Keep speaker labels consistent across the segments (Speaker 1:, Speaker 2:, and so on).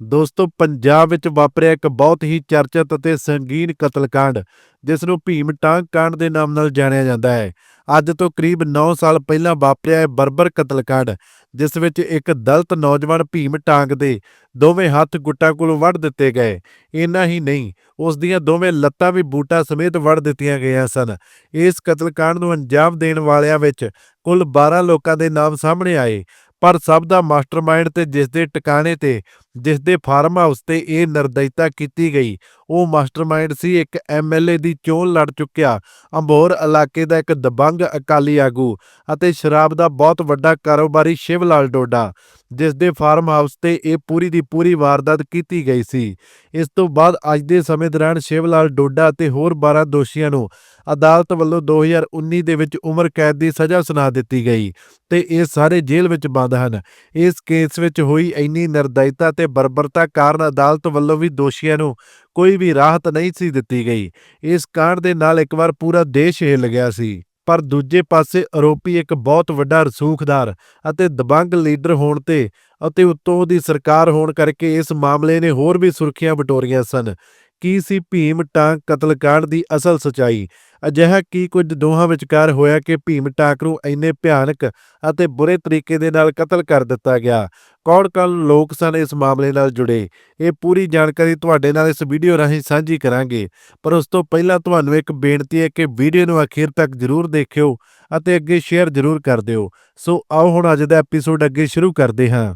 Speaker 1: ਦੋਸਤੋ, ਪੰਜਾਬ ਵਿੱਚ ਵਾਪਰਿਆ ਇੱਕ ਬਹੁਤ ਹੀ ਚਰਚਿਤ ਅਤੇ ਸੰਗੀਨ ਕਤਲकांड, ਜਿਸ ਨੂੰ ਭੀਮ ਟਾਂਗ ਕਾਂਡ ਦੇ ਨਾਮ ਨਾਲ ਜਾਣਿਆ ਜਾਂਦਾ ਹੈ। ਅੱਜ ਤੋਂ ਕਰੀਬ 9 ਸਾਲ ਪਹਿਲਾਂ ਵਾਪਰਿਆ ਇਹ ਬਰਬਰ ਕਤਲकांड, ਜਿਸ ਵਿੱਚ ਇੱਕ ਦਲਤ ਨੌਜਵਾਨ ਭੀਮ ਟਾਂਗ ਦੇ ਦੋਵੇਂ ਹੱਥ ਗੁੱਟਾਂ ਕੋਲੋਂ ਵੱਢ ਦਿੱਤੇ ਗਏ। ਇੰਨਾ ਹੀ ਨਹੀਂ, ਉਸ ਦੀਆਂ ਦੋਵੇਂ ਲੱਤਾਂ ਵੀ ਬੂਟਾ ਸਮੇਤ ਵੱਢ ਦਿੱਤੀਆਂ ਗਈਆਂ ਸਨ। ਇਸ ਕਤਲकांड ਨੂੰ ਅੰਜਾਮ ਦੇਣ ਵਾਲਿਆਂ ਵਿੱਚ ਕੁੱਲ 12 ਲੋਕਾਂ ਦੇ ਨਾਮ ਸਾਹਮਣੇ ਆਏ, ਪਰ ਸਭ ਦਾ ਮਾਸਟਰਮਾਈਂਡ ਤੇ ਜਿਸ ਦੇ ਟਿਕਾਣੇ ਤੇ ਜਿਸ ਦੇ ਫਾਰਮ ਹਾਊਸ ਤੇ ਇਹ ਨਿਰਦਇਤਾ ਕੀਤੀ ਗਈ। ਉਹ ਮਾਸਟਰਮਾਈਂਡ ਸੀ, ਇੱਕ ਐਮਐਲਏ ਦੀ ਚੋਣ ਲੜ ਚੁੱਕਿਆ। ਅੰਬੋਰ ਇਲਾਕੇ ਦਾ ਇੱਕ ਦਬੰਗ ਅਕਾਲੀ ਆਗੂ ਅਤੇ ਸ਼ਰਾਬ ਦਾ ਬਹੁਤ ਵੱਡਾ ਕਾਰੋਬਾਰੀ ਸ਼ਿਵ ਲਾਲ ਡੋਡਾ ਜਿਸ ਦੇ ਫਾਰਮ ਹਾਊਸ ਤੇ ਇਹ ਪੂਰੀ ਦੀ ਪੂਰੀ ਵਾਰਦਾਤ ਕੀਤੀ ਗਈ ਸੀ। ਇਸ ਤੋਂ ਬਾਅਦ ਅੱਜ ਦੇ ਸਮੇਂ ਦੌਰਾਨ ਸ਼ਿਵ ਲਾਲ ਡੋਡਾ ਅਤੇ ਹੋਰ 12 ਦੋਸ਼ੀਆਂ ਨੂੰ ਅਦਾਲਤ ਵੱਲੋਂ 2019 ਦੇ ਵਿੱਚ ਉਮਰ ਕੈਦ ਦੀ ਸਜ਼ਾ ਸੁਣਾ ਦਿੱਤੀ ਗਈ ਤੇ ਇਹ ਸਾਰੇ ਜੇਲ੍ਹ ਵਿੱਚ ਬੰਦ ਹਨ। ਇਸ ਕੇਸ ਵਿੱਚ ਹੋਈ ਇੰਨੀ ਨਿਰਦਇਤਾ ਤੇ ਬਰਬਰਤਾ ਕਾਰਨ ਅਦਾਲਤ ਵੱਲੋਂ ਵੀ ਦੋਸ਼ੀਆਂ ਨੂੰ ਕੋਈ ਵੀ ਰਾਹਤ ਨਹੀਂ ਸੀ ਦਿੱਤੀ ਗਈ। ਇਸ ਕਾਂਡ ਦੇ ਨਾਲ ਇੱਕ ਵਾਰ ਪੂਰਾ ਦੇਸ਼ ਹਿੱਲ ਗਿਆ ਸੀ। ਪਰ ਦੂਜੇ ਪਾਸੇ ਆਰੋਪੀ ਇੱਕ ਬਹੁਤ ਵੱਡਾ ਰਸੂਖਦਾਰ ਅਤੇ ਦਬੰਗ ਲੀਡਰ ਹੋਣ ਤੇ ਅਤੇ ਉਤੋਂ ਦੀ ਸਰਕਾਰ ਹੋਣ ਕਰਕੇ ਇਸ ਮਾਮਲੇ ਨੇ ਹੋਰ ਵੀ ਸੁਰਖੀਆਂ ਬਟੋਰੀਆਂ ਸਨ। ਕੀ ਸੀ ਭੀਮ ਟਾਂਕ ਕਤਲकांड ਦੀ ਅਸਲ ਸਚਾਈ? ਅਜਿਹਾ ਕੀ ਕੁਝ ਦੋਹਾਂ ਵਿਚਕਾਰ ਹੋਇਆ ਕਿ ਭੀਮ ਟਾਂਕ ਨੂੰ ਇੰਨੇ ਭਿਆਨਕ ਅਤੇ ਬੁਰੇ ਤਰੀਕੇ ਦੇ ਨਾਲ ਕਤਲ ਕਰ ਦਿੱਤਾ ਗਿਆ? ਕੌਣ-ਕੌਣ ਲੋਕ ਸਨ ਇਸ ਮਾਮਲੇ ਨਾਲ ਜੁੜੇ? ਇਹ ਪੂਰੀ ਜਾਣਕਾਰੀ ਤੁਹਾਡੇ ਨਾਲ ਇਸ ਵੀਡੀਓ ਰਾਹੀਂ ਸਾਂਝੀ ਕਰਾਂਗੇ। ਪਰ ਉਸ ਤੋਂ ਪਹਿਲਾਂ ਤੁਹਾਨੂੰ ਇੱਕ ਬੇਨਤੀ ਹੈ ਕਿ ਵੀਡੀਓ ਨੂੰ ਅਖੀਰ ਤੱਕ ਜ਼ਰੂਰ ਦੇਖਿਓ ਅਤੇ ਅੱਗੇ ਸ਼ੇਅਰ ਜ਼ਰੂਰ ਕਰ ਦਿਓ। ਸੋ ਆਓ ਹੁਣ ਅੱਜ ਦਾ ਐਪੀਸੋਡ ਅੱਗੇ ਸ਼ੁਰੂ ਕਰਦੇ ਹਾਂ।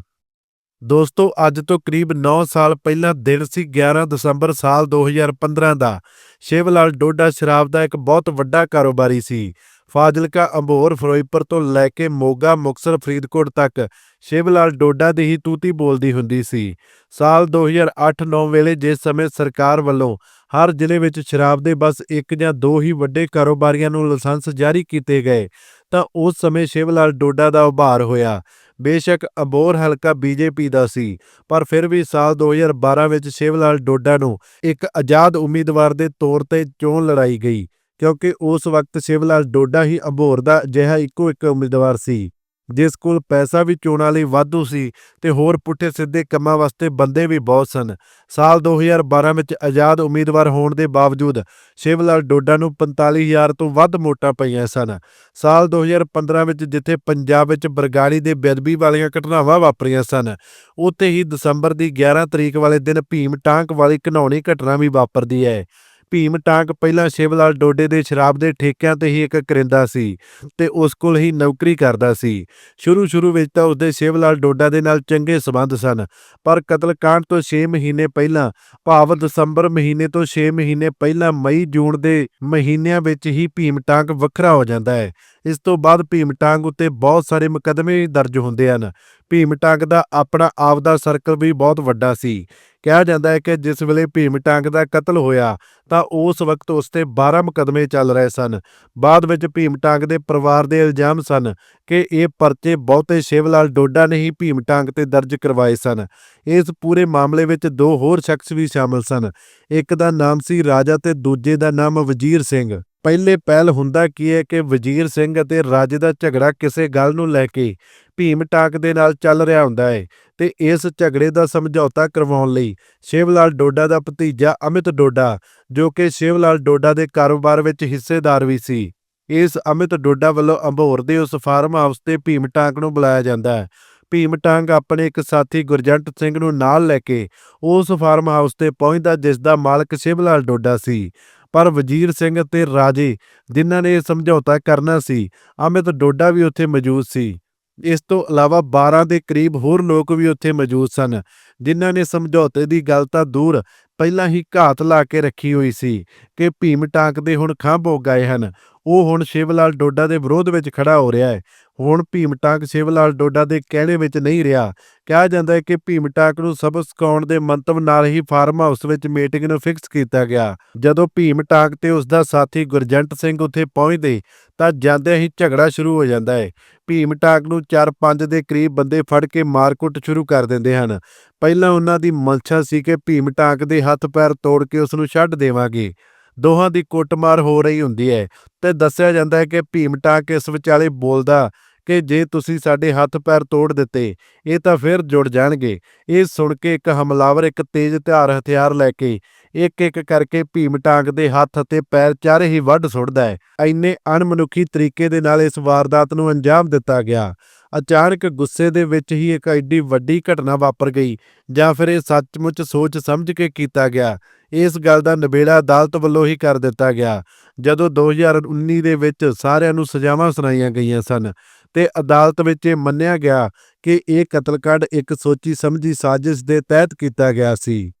Speaker 1: ਦੋਸਤੋ, ਅੱਜ ਤੋਂ ਕਰੀਬ 9 ਸਾਲ ਪਹਿਲਾਂ ਦਿਨ ਸੀ 11 ਦਸੰਬਰ ਸਾਲ 2015 ਦਾ। ਸ਼ਿਵਲਾਲ ਡੋਡਾ ਸ਼ਰਾਬ ਦਾ ਇੱਕ ਬਹੁਤ ਵੱਡਾ ਕਾਰੋਬਾਰੀ ਸੀ। ਫਾਜ਼ਿਲਕਾ ਅੰਬੋਰ ਫਿਰੋਜ਼ਪੁਰ ਤੋਂ ਲੈ ਕੇ ਮੋਗਾ, ਮੁਕਤਸਰ, ਫਰੀਦਕੋਟ ਤੱਕ ਸ਼ਿਵਲਾਲ ਡੋਡਾ ਦੀ ਹੀ ਤੂਤੀ ਬੋਲਦੀ ਹੁੰਦੀ ਸੀ। ਸਾਲ 2008-9 ਵੇਲੇ ਜਿਸ ਸਮੇਂ ਸਰਕਾਰ ਵੱਲੋਂ ਹਰ ਜ਼ਿਲ੍ਹੇ ਵਿੱਚ ਸ਼ਰਾਬ ਦੇ ਬਸ ਇੱਕ ਜਾਂ ਦੋ ਹੀ ਵੱਡੇ ਕਾਰੋਬਾਰੀਆਂ ਨੂੰ ਲਾਇਸੈਂਸ ਜਾਰੀ ਕੀਤੇ ਗਏ, ਤਾਂ ਉਸ ਸਮੇਂ ਸ਼ਿਵਲਾਲ ਡੋਡਾ ਦਾ ਉਭਾਰ ਹੋਇਆ। ਬੇਸ਼ੱਕ ਅਬੋਹਰ ਹਲਕਾ ਬੀਜੇਪੀ ਦਾ ਸੀ, ਪਰ ਫਿਰ ਵੀ ਸਾਲ 2012 ਵਿੱਚ ਸ਼ਿਵ ਲਾਲ ਡੋਡਾ ਨੂੰ ਇੱਕ ਆਜ਼ਾਦ ਉਮੀਦਵਾਰ ਦੇ ਤੌਰ ਤੇ ਚੋਣ ਲੜਾਈ ਗਈ, ਕਿਉਂਕਿ ਉਸ ਵਕਤ ਸ਼ਿਵ ਲਾਲ ਡੋਡਾ ਹੀ ਅਬੋਰ ਦਾ ਅਜਿਹਾ ਇੱਕੋ ਇੱਕ ਉਮੀਦਵਾਰ ਸੀ। ਜਿਸ ਕੋਲ ਪੈਸਾ ਵੀ ਚੋਣਾਂ ਲਈ ਵਾਧੂ ਸੀ ਤੇ ਹੋਰ ਪੁੱਠੇ ਸਿੱਧੇ ਕੰਮਾਂ ਵਾਸਤੇ ਬੰਦੇ ਵੀ ਬਹੁਤ ਸਨ। ਸਾਲ 2012 ਵਿੱਚ ਆਜ਼ਾਦ ਉਮੀਦਵਾਰ ਹੋਣ ਦੇ ਬਾਵਜੂਦ ਸ਼ਿਵ ਲਾਲ ਡੋਡਾ ਨੂੰ 45000 ਤੋਂ ਵੱਧ ਵੋਟਾਂ ਪਈਆਂ ਸਨ। ਸਾਲ 2015 ਵਿੱਚ ਜਿੱਥੇ ਪੰਜਾਬ ਵਿੱਚ ਬਰਗਾੜੀ ਦੇ ਬੇਅਦਬੀ ਵਾਲੀਆਂ ਘਟਨਾਵਾਂ ਵਾਪਰੀਆਂ ਸਨ, ਉੱਥੇ ਹੀ ਦਸੰਬਰ ਦੀ 11 ਤਰੀਕ ਵਾਲੇ ਦਿਨ ਭੀਮ ਟਾਂਕ ਵਾਲੀ ਘਿਨਾਉਣੀ ਘਟਨਾ ਵੀ ਵਾਪਰਦੀ ਹੈ। ਭੀਮ ਟਾਂਕ ਪਹਿਲਾਂ ਸ਼ਿਵ ਲਾਲ ਡੋਡੇ ਦੇ ਸ਼ਰਾਬ ਦੇ ਠੇਕਿਆਂ ਤੇ ਹੀ ਇੱਕ ਕਰਿੰਦਾ ਸੀ ਤੇ ਉਸ ਕੋਲ ਹੀ ਨੌਕਰੀ ਕਰਦਾ ਸੀ। ਸ਼ੁਰੂ ਸ਼ੁਰੂ ਵਿੱਚ ਤਾਂ ਉਸਦੇ ਸ਼ਿਵ ਲਾਲ ਡੋਡਾ ਦੇ ਨਾਲ ਚੰਗੇ ਸਬੰਧ ਸਨ, ਪਰ ਕਤਲकांड ਤੋਂ 6 ਮਹੀਨੇ ਪਹਿਲਾਂ, ਭਾਵ ਦਸੰਬਰ ਮਹੀਨੇ ਤੋਂ 6 ਮਹੀਨੇ ਪਹਿਲਾਂ ਮਈ ਜੂਨ ਦੇ ਮਹੀਨਿਆਂ ਵਿੱਚ ਹੀ ਭੀਮ ਟਾਂਕ ਵੱਖਰਾ ਹੋ ਜਾਂਦਾ ਹੈ। ਇਸ ਤੋਂ ਬਾਅਦ ਭੀਮ ਟਾਂਕ ਉੱਤੇ ਬਹੁਤ ਸਾਰੇ ਮੁਕੱਦਮੇ ਦਰਜ ਹੁੰਦੇ ਹਨ। ਭੀਮਟਾਂਗ ਦਾ ਆਪਣਾ ਆਪ ਦਾ ਸਰਕਲ ਵੀ ਬਹੁਤ ਵੱਡਾ ਸੀ। ਕਿਹਾ ਜਾਂਦਾ ਹੈ ਕਿ ਜਿਸ ਵੇਲੇ ਭੀਮਟਾਂਗ ਦਾ ਕਤਲ ਹੋਇਆ, ਤਾਂ ਉਸ ਵਕਤ ਉਸ ਤੇ 12 ਮੁਕੱਦਮੇ ਚੱਲ ਰਹੇ ਸਨ। ਬਾਅਦ ਵਿੱਚ ਭੀਮਟਾਂਗ ਦੇ ਪਰਿਵਾਰ ਦੇ ਇਲਜ਼ਾਮ ਸਨ ਕਿ ਇਹ ਪਰਚੇ ਬਹੁਤੇ ਸ਼ਿਵਲਾਲ ਡੋਡਾ ਨੇ ਹੀ ਭੀਮਟਾਂਗ ਤੇ ਦਰਜ ਕਰਵਾਏ ਸਨ। ਇਸ ਪੂਰੇ ਮਾਮਲੇ ਵਿੱਚ ਦੋ ਹੋਰ ਸ਼ਖਸ ਵੀ ਸ਼ਾਮਲ ਸਨ। ਇੱਕ ਦਾ ਨਾਮ ਸੀ ਰਾਜਾ ਤੇ ਦੂਜੇ ਦਾ ਨਾਮ ਵਜ਼ੀਰ ਸਿੰਘ। ਪਹਿਲੇ ਪਹਿਲ ਹੁੰਦਾ ਕੀ ਹੈ ਕਿ ਵਜ਼ੀਰ ਸਿੰਘ ਅਤੇ ਰਾਜੇ ਦਾ ਝਗੜਾ ਕਿਸੇ ਗੱਲ ਨੂੰ ਲੈ ਕੇ ਭੀਮ ਟਾਕ ਦੇ ਨਾਲ ਚੱਲ ਰਿਹਾ ਹੁੰਦਾ ਹੈ ਤੇ ਇਸ ਝਗੜੇ ਦਾ ਸਮਝੌਤਾ ਕਰਵਾਉਣ ਲਈ ਸ਼ਿਵਲਾਲ ਡੋਡਾ ਦਾ ਭਤੀਜਾ ਅਮਿਤ ਡੋਡਾ, ਜੋ ਕਿ ਸ਼ਿਵ ਲਾਲ ਡੋਡਾ ਦੇ ਕਾਰੋਬਾਰ ਵਿੱਚ ਹਿੱਸੇਦਾਰ ਵੀ ਸੀ। ਇਸ ਅਮਿਤ ਡੋਡਾ ਵੱਲੋਂ ਅੰਬੋਰ ਦੇ ਉਸ ਫਾਰਮ ਹਾਊਸ ਤੇ ਭੀਮ ਟਾਂਕ ਨੂੰ ਬੁਲਾਇਆ ਜਾਂਦਾ ਹੈ। ਭੀਮ ਟਾਂਗ ਆਪਣੇ ਇੱਕ ਸਾਥੀ ਗੁਰਜੰਟ ਸਿੰਘ ਨੂੰ ਨਾਲ ਲੈ ਕੇ ਉਸ ਫਾਰਮ ਹਾਊਸ ਤੇ ਪਹੁੰਚਦਾ ਜਿਸ ਦਾ ਮਾਲਕ ਸ਼ਿਵ ਲਾਲ ਡੋਡਾ ਸੀ। ਪਰ ਵਜ਼ੀਰ ਸਿੰਘ ਅਤੇ ਰਾਜੇ ਜਿਨ੍ਹਾਂ ਨੇ ਇਹ ਸਮਝੌਤਾ ਕਰਨਾ ਸੀ, ਅਮਿਤ ਡੋਡਾ ਵੀ ਉੱਥੇ ਮੌਜੂਦ ਸੀ। ਇਸ ਤੋਂ ਇਲਾਵਾ 12 ਦੇ ਕਰੀਬ ਹੋਰ ਲੋਕ ਵੀ ਉੱਥੇ ਮੌਜੂਦ ਸਨ, ਜਿਨ੍ਹਾਂ ਨੇ ਸਮਝੌਤੇ ਦੀ ਗੱਲ ਤਾਂ ਦੂਰ ਪਹਿਲਾਂ ਹੀ ਘਾਤ ਲਾ ਕੇ ਰੱਖੀ ਹੋਈ ਸੀ ਕਿ ਭੀਮ ਟਾਂਕ ਦੇ ਹੁਣ ਖੰਭ ਹੋ ਗਏ ਹਨ। ਉਹ ਹੁਣ ਸ਼ਿਵ ਲਾਲ ਡੋਡਾ ਦੇ ਵਿਰੋਧ ਵਿੱਚ ਖੜਾ ਹੋ ਰਿਹਾ ਹੈ। ਹੁਣ ਭੀਮ ਟਾਂਕ ਸ਼ਿਵ ਡੋਡਾ ਦੇ ਕਹਿਣੇ ਵਿੱਚ ਨਹੀਂ ਰਿਹਾ। ਕਿਹਾ ਜਾਂਦਾ ਹੈ ਕਿ ਭੀਮ ਟਾਂਕ ਨੂੰ ਸਬਕ ਸਿਖਾਉਣ ਦੇ ਮੰਤਵ ਨਾਲ ਹੀ ਫਾਰਮ ਹਾਊਸ ਵਿੱਚ ਮੀਟਿੰਗ ਨੂੰ ਫਿਕਸ ਕੀਤਾ ਗਿਆ। ਜਦੋਂ ਭੀਮ ਟਾਂਕ ਤੇ ਉਸ ਦਾ ਸਾਥੀ ਗੁਰਜੰਟ ਸਿੰਘ ਉੱਥੇ ਪਹੁੰਚਦੇ, ਤਾਂ ਜਾਂਦਿਆਂ ਹੀ ਝਗੜਾ ਸ਼ੁਰੂ ਹੋ ਜਾਂਦਾ ਹੈ। ਭੀਮ ਟਾਂਕ ਨੂੰ 4-5 ਦੇ ਕਰੀਬ ਬੰਦੇ ਫੜ ਕੇ ਮਾਰਕੁੱਟ ਸ਼ੁਰੂ ਕਰ ਦਿੰਦੇ ਹਨ। ਪਹਿਲਾਂ ਉਹਨਾਂ ਦੀ ਮਨਸ਼ਾ ਸੀ ਕਿ ਭੀਮ ਟਾਂਕ ਦੇ ਹੱਥ ਪੈਰ ਤੋੜ ਕੇ ਉਸ ਨੂੰ ਛੱਡ ਦੇਵਾਂਗੇ। ਦੋਹਾਂ ਦੀ ਕੁੱਟਮਾਰ ਹੋ ਰਹੀ ਹੁੰਦੀ ਹੈ ਤੇ ਦੱਸਿਆ ਜਾਂਦਾ ਹੈ ਕਿ ਭੀਮ ਟਾਂਕ ਇਸ ਵਿਚਾਲੇ ਬੋਲਦਾ ਕਿ ਜੇ ਤੁਸੀਂ ਸਾਡੇ ਹੱਥ ਪੈਰ ਤੋੜ ਦਿੱਤੇ, ਇਹ ਤਾਂ ਫਿਰ ਜੁੜ ਜਾਣਗੇ। ਇਹ ਸੁਣ ਕੇ ਇੱਕ ਹਮਲਾਵਰ, ਇੱਕ ਤੇਜ਼ ਧਾਰ ਹਥਿਆਰ ਲੈ ਕੇ ਇੱਕ ਇੱਕ ਕਰਕੇ ਭੀਮ ਟਾਂਗ ਦੇ ਹੱਥ ਅਤੇ ਪੈਰ ਚਾਰੇ ਹੀ ਵੱਢ ਸੁੱਟਦਾ ਹੈ। ਇੰਨੇ ਅਣਮਨੁੱਖੀ ਤਰੀਕੇ ਦੇ ਨਾਲ ਇਸ ਵਾਰਦਾਤ ਨੂੰ ਅੰਜਾਮ ਦਿੱਤਾ ਗਿਆ। ਅਚਾਨਕ ਗੁੱਸੇ ਦੇ ਵਿੱਚ ਹੀ ਇੱਕ ਐਡੀ ਵੱਡੀ ਘਟਨਾ ਵਾਪਰ ਗਈ, ਜਾਂ ਫਿਰ ਇਹ ਸੱਚਮੁੱਚ ਸੋਚ ਸਮਝ ਕੇ ਕੀਤਾ ਗਿਆ। ਇਸ ਗੱਲ ਦਾ ਨਿਬੇੜਾ ਅਦਾਲਤ ਵੱਲੋਂ ਹੀ ਕਰ ਦਿੱਤਾ ਗਿਆ। ਜਦੋਂ 2019 ਦੇ ਵਿੱਚ ਸਾਰਿਆਂ ਨੂੰ ਸਜ਼ਾਵਾਂ ਸੁਣਾਈਆਂ ਗਈਆਂ ਸਨ ਤੇ ਅਦਾਲਤ ਵਿੱਚ ਇਹ ਮੰਨਿਆ ਗਿਆ ਕਿ ਇਹ ਕਤਲकांड ਇੱਕ ਸੋਚੀ ਸਮਝੀ ਸਾਜ਼ਿਸ਼ ਦੇ ਤਹਿਤ ਕੀਤਾ ਗਿਆ ਸੀ।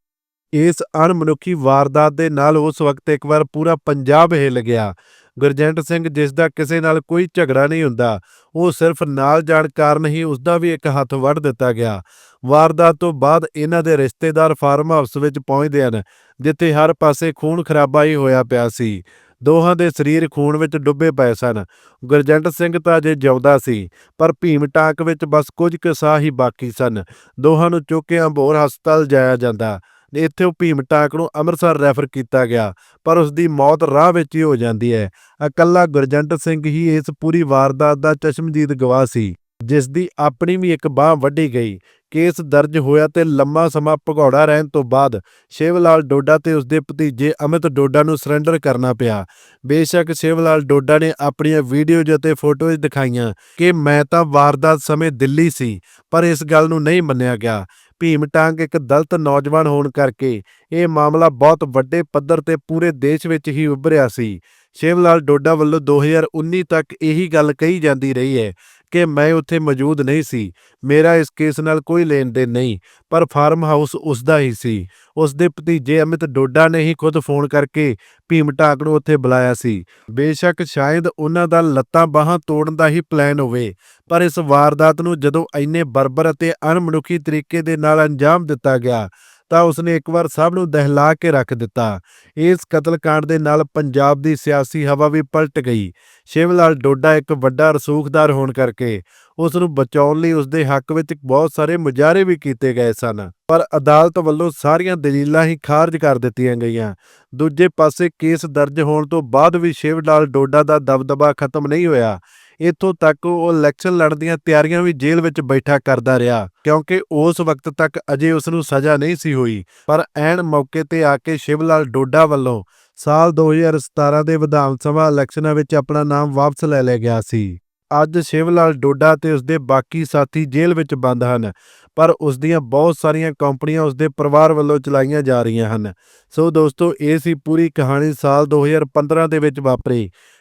Speaker 1: ਇਸ ਅਣਮਨੁੱਖੀ ਵਾਰਦਾਤ ਦੇ ਨਾਲ ਉਸ ਵਕਤ ਇੱਕ ਵਾਰ ਪੂਰਾ ਪੰਜਾਬ ਹਿੱਲ ਗਿਆ। ਗੁਰਜੰਟ ਸਿੰਘ ਜਿਸ ਦਾ ਕਿਸੇ ਨਾਲ ਕੋਈ ਝਗੜਾ ਨਹੀਂ ਹੁੰਦਾ, ਉਹ ਸਿਰਫ ਨਾਲ ਜਾਣ ਕਾਰਨ ਹੀ ਉਸ ਦਾ ਵੀ ਇੱਕ ਹੱਥ ਵੱਢ ਦਿੱਤਾ ਗਿਆ। ਵਾਰਦਾਤ ਤੋਂ ਬਾਅਦ ਇਹਨਾਂ ਦੇ ਰਿਸ਼ਤੇਦਾਰ ਫਾਰਮ ਹਾਊਸ ਵਿੱਚ ਪਹੁੰਚਦੇ ਹਨ, ਜਿੱਥੇ ਹਰ ਪਾਸੇ ਖੂਨ ਖਰਾਬਾ ਹੀ ਹੋਇਆ ਪਿਆ ਸੀ। ਦੋਹਾਂ ਦੇ ਸਰੀਰ ਖੂਨ ਵਿੱਚ ਡੁੱਬੇ ਪਏ ਸਨ। ਗੁਰਜੰਟ ਸਿੰਘ ਤਾਂ ਅਜੇ ਜਿਉਂਦਾ ਸੀ, ਪਰ ਭੀਮ ਟਾਂਕ ਵਿੱਚ ਬਸ ਕੁਝ ਕੁ ਸਾਹ ਹੀ ਬਾਕੀ ਸਨ। ਦੋਹਾਂ ਨੂੰ ਚੁੱਕ ਕੇ ਅੰਬੋਰ ਹਸਪਤਾਲ ਜਾਇਆ ਜਾਂਦਾ। ਇੱਥੇ ਉਹ ਭੀਮ ਟਾਂਕ ਨੂੰ ਅੰਮ੍ਰਿਤਸਰ ਰੈਫਰ ਕੀਤਾ ਗਿਆ, ਪਰ ਉਸ ਦੀ ਮੌਤ ਰਾਹ ਵਿੱਚ ਹੀ ਹੋ ਜਾਂਦੀ ਹੈ। ਇਕੱਲਾ ਗੁਰਜੰਟ ਸਿੰਘ ਹੀ ਇਸ ਪੂਰੀ ਵਾਰਦਾਤ ਦਾ ਚਸ਼ਮਦੀਦ ਗਵਾਹ ਸੀ। ਜਿਸ ਦੀ ਆਪਣੀ ਵੀ ਇੱਕ ਬਾਹ ਵੱਢੀ ਗਈ। ਕੇਸ ਦਰਜ ਹੋਇਆ ਤੇ ਲੰਮਾ ਸਮਾਂ ਭਗੌੜਾ ਰਹਿਣ ਤੋਂ ਬਾਅਦ ਸ਼ਿਵਲਾਲ ਡੋਡਾ ਤੇ ਉਸਦੇ ਭਤੀਜੇ ਅਮਿਤ ਡੋਡਾ ਨੂੰ ਸਰੈਂਡਰ ਕਰਨਾ ਪਿਆ। ਬੇਸ਼ੱਕ ਸ਼ਿਵਲਾਲ ਡੋਡਾ ਨੇ ਆਪਣੀਆਂ ਵੀਡੀਓਜ਼ ਅਤੇ ਫੋਟੋਜ਼ ਦਿਖਾਈਆਂ ਕਿ ਮੈਂ ਤਾਂ ਵਾਰਦਾਤ ਸਮੇਂ ਦਿੱਲੀ ਸੀ, ਪਰ ਇਸ ਗੱਲ ਨੂੰ ਨਹੀਂ ਮੰਨਿਆ ਗਿਆ। ਭੀਮ ਟਾਂਗ ਇੱਕ ਦਲਤ ਨੌਜਵਾਨ ਹੋਣ ਕਰਕੇ ਇਹ ਮਾਮਲਾ ਬਹੁਤ ਵੱਡੇ ਪੱਧਰ ਤੇ ਪੂਰੇ ਦੇਸ਼ ਵਿੱਚ ਹੀ ਉੱਭਰਿਆ ਸੀ। ਸ਼ਿਵਲਾਲ ਡੋਡਾ ਵੱਲੋਂ 2019 ਤੱਕ ਇਹੀ ਗੱਲ ਕਹੀ ਜਾਂਦੀ ਰਹੀ ਹੈ ਕਿ ਮੈਂ ਉੱਥੇ ਮੌਜੂਦ ਨਹੀਂ ਸੀ। ਮੇਰਾ ਇਸ ਕੇਸ ਨਾਲ ਕੋਈ ਲੈਣ ਦੇਣ ਨਹੀਂ, ਪਰ ਫਾਰਮ ਹਾਊਸ ਉਸ ਦਾ ਹੀ ਸੀ। ਉਸ ਦੇ ਭਤੀਜੇ ਅਮਿਤ ਡੋਡਾ ਨੇ ਹੀ ਖੁਦ ਫੋਨ ਕਰਕੇ ਭੀਮ ਟਾਂਗ ਨੂੰ ਉੱਥੇ ਬੁਲਾਇਆ ਸੀ। ਬੇਸ਼ੱਕ ਸ਼ਾਇਦ ਉਹਨਾਂ ਦਾ ਲੱਤਾਂ ਬਾਹਾਂ ਤੋੜਨ ਦਾ ਹੀ ਪਲਾਨ ਹੋਵੇ, ਪਰ ਇਸ ਵਾਰਦਾਤ ਨੂੰ ਜਦੋਂ ਇੰਨੇ ਬਰਬਰ ਅਤੇ ਅਣਮਨੁੱਖੀ ਤਰੀਕੇ ਦੇ ਨਾਲ ਅੰਜਾਮ ਦਿੱਤਾ ਗਿਆ ਤਾਂ ਉਸਨੇ ਇੱਕ ਵਾਰ ਸਭ ਨੂੰ ਦਹਿਲਾ ਕੇ ਰੱਖ ਦਿੱਤਾ। ਇਸ ਕਤਲकांड ਦੇ ਨਾਲ ਪੰਜਾਬ ਦੀ ਸਿਆਸੀ ਹਵਾ ਵੀ ਪਲਟ ਗਈ। ਸ਼ਿਵਲਾਲ ਡੋਡਾ ਇੱਕ ਵੱਡਾ ਰਸੂਖਦਾਰ ਹੋਣ ਕਰਕੇ ਉਸ ਨੂੰ ਬਚਾਉਣ ਲਈ ਉਸ ਦੇ ਹੱਕ ਵਿੱਚ ਬਹੁਤ ਸਾਰੇ ਮੁਜ਼ਾਹਰੇ ਵੀ ਕੀਤੇ ਗਏ ਸਨ। ਪਰ ਅਦਾਲਤ ਵੱਲੋਂ ਸਾਰੀਆਂ ਦਲੀਲਾਂ ਹੀ ਖਾਰਜ ਕਰ ਦਿੱਤੀਆਂ ਗਈਆਂ। ਦੂਜੇ ਪਾਸੇ ਕੇਸ ਦਰਜ ਹੋਣ ਤੋਂ ਬਾਅਦ ਵੀ ਸ਼ਿਵ ਲਾਲ ਡੋਡਾ ਦਾ ਦਬਦਬਾ ਖਤਮ ਨਹੀਂ ਹੋਇਆ। ਇੱਥੋਂ ਤੱਕ ਉਹ ਇਲੈਕਸ਼ਨ ਲੜਨ ਦੀਆਂ ਤਿਆਰੀਆਂ ਵੀ ਜੇਲ੍ਹ ਵਿੱਚ ਬੈਠਾ ਕਰਦਾ ਰਿਹਾ, ਕਿਉਂਕਿ ਉਸ ਵਕਤ ਤੱਕ ਅਜੇ ਉਸ ਨੂੰ ਸਜ਼ਾ ਨਹੀਂ ਸੀ ਹੋਈ। ਪਰ ਐਨ ਮੌਕੇ ਤੇ ਆ ਕੇ ਸ਼ਿਵਲਾਲ ਡੋਡਾ ਵੱਲੋਂ ਸਾਲ 2017 ਦੇ ਵਿਧਾਨ ਸਭਾ ਇਲੈਕਸ਼ਨਾਂ ਵਿੱਚ ਆਪਣਾ ਨਾਮ ਵਾਪਸ ਲੈ ਲਿਆ ਗਿਆ ਸੀ। ਅੱਜ ਸ਼ਿਵ ਲਾਲ ਡੋਡਾ ਤੇ ਉਸਦੇ ਬਾਕੀ ਸਾਥੀ ਜੇਲ੍ਹ ਵਿੱਚ ਬੰਦ ਹਨ, ਪਰ ਉਸ ਦੀਆਂ ਬਹੁਤ ਸਾਰੀਆਂ ਕੰਪਨੀਆਂ ਉਸਦੇ ਪਰਿਵਾਰ ਵੱਲੋਂ ਚਲਾਈਆਂ ਜਾ ਰਹੀਆਂ ਹਨ। ਸੋ ਦੋਸਤੋ, ਇਹ ਸੀ ਪੂਰੀ ਕਹਾਣੀ ਸਾਲ 2015 ਦੇ ਵਿੱਚ ਵਾਪਰੀ।